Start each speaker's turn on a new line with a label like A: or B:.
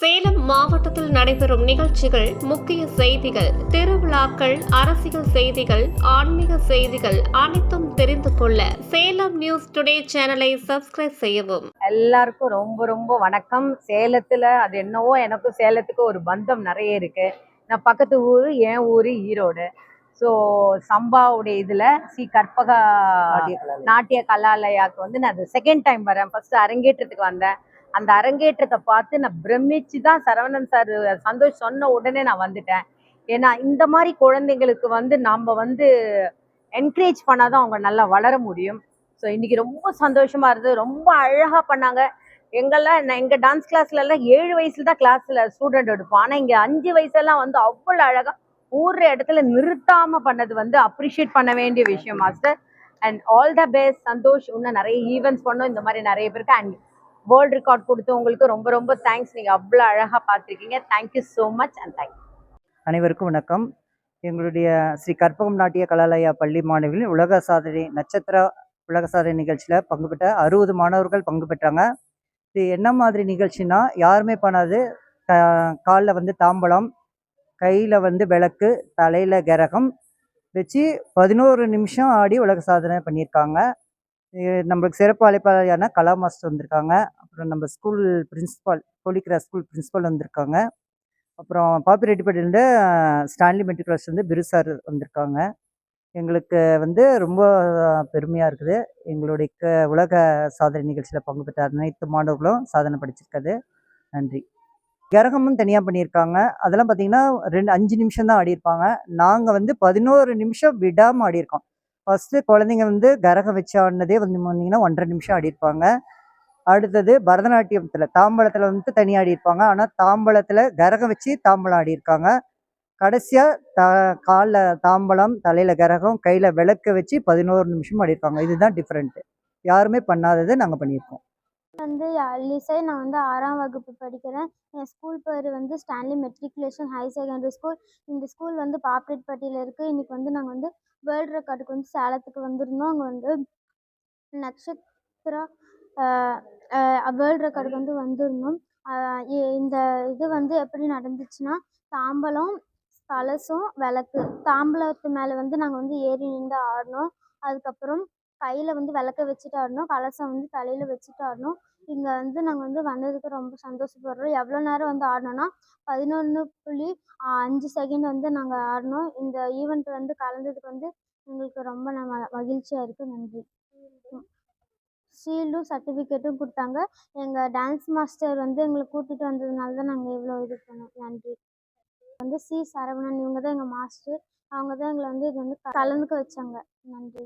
A: சேலம் மாவட்டத்தில் நடைபெறும் நிகழ்ச்சிகள் முக்கிய செய்திகள் திருவிழாக்கள் அரசியல் செய்திகள் ஆன்மீக செய்திகள் அனைத்தும் தெரிந்து கொள்ள சேலம் நியூஸ் டுடே சேனலை சப்ஸ்கிரைப் செய்யவும்.
B: எல்லாருக்கும் ரொம்ப ரொம்ப வணக்கம். சேலத்துல அது என்னவோ எனக்கும் சேலத்துக்கு ஒரு பந்தம் நிறைய இருக்கு. நான் பக்கத்து ஊர் என் ஊர் ஈரோடு. ஸோ சம்பாவுடைய இதுல ஸ்ரீ கற்பகா நாட்டிய கலாலயாக்கு வந்து நான் செகண்ட் டைம் வரேன். ஃபர்ஸ்ட் அரங்கேற்றத்துக்கு வந்தேன். அந்த அரங்கேற்றத்தை பார்த்து நான் பிரமிச்சு தான் சரவணன் சார் சந்தோஷ் சொன்ன உடனே நான் வந்துட்டேன். ஏன்னா இந்த மாதிரி குழந்தைங்களுக்கு வந்து நம்ம வந்து என்கரேஜ் பண்ணாதான் அவங்க நல்லா வளர முடியும். ஸோ இன்னைக்கு ரொம்ப சந்தோஷமா இருந்தது. ரொம்ப அழகாக பண்ணாங்க. எங்கெல்லாம் நான் டான்ஸ் கிளாஸ்ல எல்லாம் ஏழு வயசுல தான் கிளாஸ்ல ஸ்டூடெண்ட் எடுப்போம். ஆனால் இங்கே அஞ்சு வயசுலாம் வந்து அவ்வளோ அழகாக ஊர்ற இடத்துல நிறுத்தாம பண்ணது வந்து அப்ரிஷியேட் பண்ண வேண்டிய விஷயம் master and all the best Santosh. இன்னும் நிறைய ஈவெண்ட்ஸ் பண்ணோம். இந்த மாதிரி நிறைய பேருக்கு. அண்ட் வேர்ல்ட் ரெக்கார்ட் கொடுத்து உங்களுக்கு ரொம்ப ரொம்ப தேங்க்ஸ் நீங்கள் அவ்வளோ அழகாக பார்த்துருக்கீங்க. Thank you so much and thank you
C: அனைவருக்கும் வணக்கம். எங்களுடைய ஸ்ரீ கற்பகம் நாட்டிய கலாலயா பள்ளி மாணவிகளின் உலக சாதனை நட்சத்திர உலக சாதனை நிகழ்ச்சியில் பங்கு பெற்ற அறுபது மாணவர்கள் பங்கு பெற்றாங்க. இது என்ன மாதிரி நிகழ்ச்சினா யாருமே பண்ணாது. காலில் வந்து தாம்பலம் கையில் வந்து விளக்கு தலையில் கிரகம் வச்சு பதினோரு நிமிஷம் ஆடி உலக சாதனை பண்ணியிருக்காங்க. நம்மளுக்கு சிறப்பு அழைப்பாளர் யாருன்னா கலா மாஸ்டர் வந்திருக்காங்க. அப்புறம் நம்ம ஸ்கூல் பிரின்சிபால் போலிக்கிற ஸ்கூல் பிரின்ஸிபால் வந்திருக்காங்க. அப்புறம் பாப்பிரெட்டிப்பட்டியிலேருந்து ஸ்டான்லி மெட்ரிகுலர்ஸ் வந்து பிருசார் வந்திருக்காங்க. எங்களுக்கு வந்து ரொம்ப பெருமையாக இருக்குது. எங்களுடைய க- உலக சாதனை நிகழ்ச்சியில் பங்கு பெற்ற அனைத்து மாணவர்களும் சாதனை படிச்சிருக்காது நன்றி. கிரகமும் தனியாக பண்ணியிருக்காங்க. அதெல்லாம் பார்த்தீங்கன்னா ரெண்டு அஞ்சு நிமிஷம் தான் ஆடியிருப்பாங்க. நாங்கள் வந்து பதினோரு நிமிஷம் விடாமல் ஆடியிருக்கோம். ஃபஸ்ட்டு குழந்தைங்க வந்து கரகம் வச்சு ஆடினதே வந்து பார்த்தீங்கன்னா ஒன்றரை நிமிஷம் ஆடியிருப்பாங்க. அடுத்தது பரதநாட்டியத்தில் தாம்பலத்தில் வந்து தனி ஆடியிருப்பாங்க ஆனால் தாம்பலத்தில் கரகம் வச்சு தாம்பலம் ஆடியிருக்காங்க கடைசியாக த காலில் தாம்பலம் தலையில் கரகம் கையில் விளக்க வச்சு பதினோரு நிமிஷம் ஆடியிருப்பாங்க இதுதான் டிஃப்ரெண்ட்டு யாருமே பண்ணாததை நாங்கள் பண்ணியிருக்கோம்.
D: வந்து லிசை நான் வந்து ஆறாம் வகுப்பு படிக்கிறேன். என் ஸ்கூல் பேர் வந்து Stanley matriculation higher secondary school இந்த ஸ்கூல் வந்து பாப்ரேட்பட்டியில் இருக்குது இன்றைக்கி வந்து நாங்கள் வந்து வேர்ல்டு ரெக்கார்டுக்கு வந்து சேலத்துக்கு வந்திருந்தோம். அங்கே வந்து நட்சத்திரா வேர்ல்டு ரெக்கார்டுக்கு வந்து வந்திருந்தோம் இந்த இது வந்து எப்படி நடந்துச்சுன்னா தாம்பலம் கலசம் விளக்கு. தாம்பலத்து மேலே வந்து நாங்கள் வந்து ஏறி நின்று ஆடினோம் அதுக்கப்புறம் கையில் வந்து விளக்க வச்சுட்டு ஆடணும். கலசம் வந்து தலையில் வச்சுட்டு ஆடணும். இங்கே வந்து நாங்கள் வந்து வந்ததுக்கு ரொம்ப சந்தோஷப்படுறோம். எவ்வளோ நேரம் வந்து ஆடினோன்னா பதினொன்று புள்ளி அஞ்சு செகண்ட் வந்து நாங்கள் ஆடினோம் இந்த ஈவெண்ட் வந்து கலந்ததுக்கு வந்து எங்களுக்கு ரொம்ப ந மகிழ்ச்சியாக இருக்குது நன்றி. ஷீல்டும் சர்டிஃபிகேட்டும் கொடுத்தாங்க. எங்கள் டான்ஸ் மாஸ்டர் வந்து எங்களை கூட்டிகிட்டு வந்ததுனால தான் நாங்கள் இவ்வளோ இது பண்ணோம். நன்றி. வந்து சி சரவணன் இவங்க தான் எங்கள் மாஸ்டர் அவங்க தான் எங்களை வந்து இது வந்து கலந்துக்க வச்சாங்க. நன்றி.